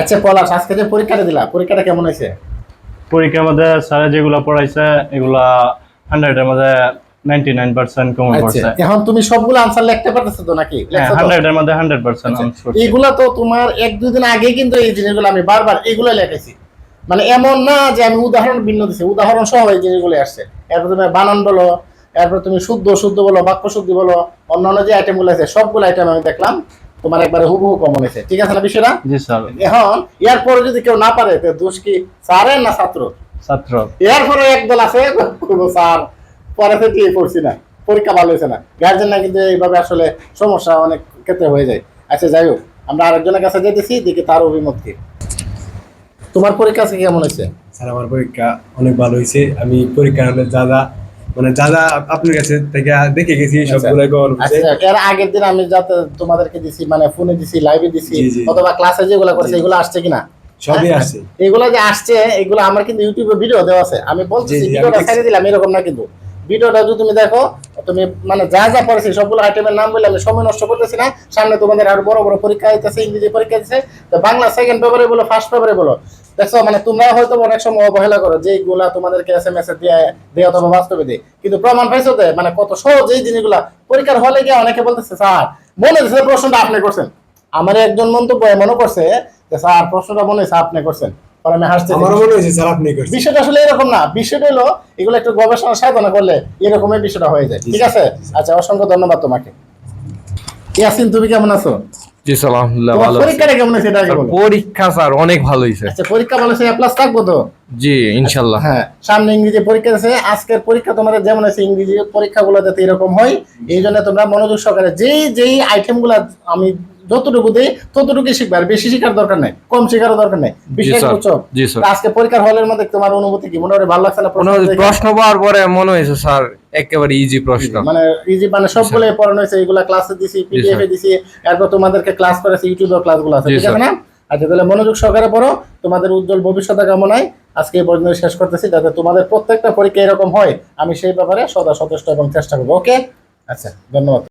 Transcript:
আচ্ছা পলাশ আজকে যে পরীক্ষাটা দিলা পরীক্ষাটা কেমন হয়েছে? পরীক্ষার মধ্যে স্যারে যেগুলো পড়াইছে এগুলা হান্ড্রেডের মধ্যে নাইনটি নাইন পার্সেন্ট কমন পড়ছে। এখন তুমি সবগুলো আনসার লিখতে পারতেছো তো নাকি? হ্যাঁ হান্ড্রেডের মধ্যে হান্ড্রেড পার্সেন্ট আচ্ছা, এগুলা তো তোমার এক আগে কিন্তু এই জিনিসগুলো আমি বারবার এগুলো লিখেছি মানে এমন না যে আমি উদাহরণ ভিন্ন দিছি উদাহরণ সহ এই জিনিসগুলো আসছে। এরপর তুমি বানান বলো এরপর তুমি শুদ্ধ শুদ্ধ বলো বাক্য শুদ্ধি বলো অন্যান্য যে আইটেমগুলো আছে সবগুলো আইটেম আমি দেখলাম। তোমার একবারে হুবহু কমন হয়েছে। ঠিক আছে না বিষয়টা? জি স্যার। এখন এরপরে যদি কেউ না পারে তো দোষ কি স্যারের না ছাত্র? ছাত্র। এরপরে একদল আছে কোনো স্যার পরে থেকে পড়ছি না পরীক্ষা ভালো হয়েছে না। গার্জেন না কিন্তু এইভাবে আসলে সমস্যা অনেক ক্ষেত্রে হয়ে যায়। আচ্ছা যাই হোক আমরা আরেকজনের কাছে যেতেছি দেখি তার অভিমত কি। তোমার পরীক্ষা কেমন হয়েছে? স্যার আমার পরীক্ষা অনেক ভালো হয়েছে। আমি পরীক্ষা হলে যা যা মানে যা যা আপনার কাছে থেকে দেখে গেছি সবগুলো কমন আচ্ছা এর আগের দিন আমি যাতে তোমাদেরকে দিছি মানে ফোনে দিছি লাইভে দিছি। অথবা ক্লাসে যেগুলো করছে এগুলো আসছে কিনা? সবই হ্যাঁ, আসছে এগুলো যে আসছে এগুলো আমার কিন্তু ইউটিউবে ভিডিও দেওয়া আছে। আমি বলছি ভিডিওটা ছেড়ে দিলাম এরকম না কিন্তু। ভিডিওটা যদি তুমি দেখো তুমি মানে যা যা পড়েছি সবগুলো আইটেমের নাম বলে আমি সময় নষ্ট করতেছি না। সামনে তোমাদের আরও বড় বড় পরীক্ষা হইতেছে ইংরেজি পরীক্ষা দিচ্ছে তো বাংলা সেকেন্ড পেপারে বলো ফার্স্ট পেপারে বলো। দেখছ মানে তোমরা হয়তো অনেক সময় অবহেলা করো যে এইগুলা তোমাদেরকে এস এম এস দিয়ে দিয়ে অথবা বাস্তবে দিয়ে। কিন্তু প্রমাণ পাইছো তো? মানে কত সহজ এই জিনিসগুলা পরীক্ষার হলে গিয়ে অনেকে বলতেছে স্যার মনে হচ্ছে প্রশ্নটা আপনি করছেন। আমার একজন মন্তব্য এমনও করছে যে স্যার প্রশ্নটা মনে হচ্ছে আপনি করছেন। আমি হাসতে আমারও মনে হয়েছে স্যার আপনি করছেন। বিষয়টা আসলে এরকম না। বিষয়টা হলো এগুলো একটু গবেষণা সাধনা করলে এরকমই বিষয়টা হয়ে যায়। ঠিক আছে? আচ্ছা অসংখ্য ধন্যবাদ তোমাকে। ইয়াসিন তুমি কেমন আছো? জি স্যার আলহামদুলিল্লাহ ভালো পরীক্ষাটা কেমন হয়েছে? এটা বলো। পরীক্ষা স্যার অনেক ভালো হয়েছে। আচ্ছা পরীক্ষা ভালো হয়েছে প্লাস থাকব তো? জি হ্যাঁ সামনে ইংরেজি পরীক্ষা আছে আজকের পরীক্ষা তোমাদের যেমন আছে ইংরেজি পরীক্ষাগুলো যাতে এরকম হয় এই জন্য তোমরা মনোযোগ সহকারে যেই যেই আইটেমগুলো আমি যতটুকু দিই ততটুকুই শিখবে। আর বেশি শেখার দরকার নেই কম শেখারও দরকার নেই। বিশেষ বুঝছ আজকে পরীক্ষার হলের মধ্যে তোমার অনুভূতি কি? মনে হয় ভালো লাগছে না প্রশ্ন পাওয়ার পরে মনে হয়েছে স্যার একেবারে ইজি প্রশ্ন। মানে ইজি মানে সবগুলো পড়ানো হয়েছে এগুলা ক্লাসে দিছি পিডিএফ এ দিছি এরপর তোমাদেরকে ক্লাস করেছে ইউটিউবে ক্লাসগুলো আছে ঠিক আছে না? আচ্ছা তাহলে মনোযোগ সহকারে পড়ো তোমাদের উজ্জ্বল ভবিষ্যৎ কামনায় আজকে এই পর্যন্ত শেষ করতেছি যাতে তোমাদের প্রত্যেকটা পরীক্ষা এরকম হয় আমি সেই ব্যাপারে সদা সচেষ্ট এবং চেষ্টা করব ওকে? আচ্ছা ধন্যবাদ।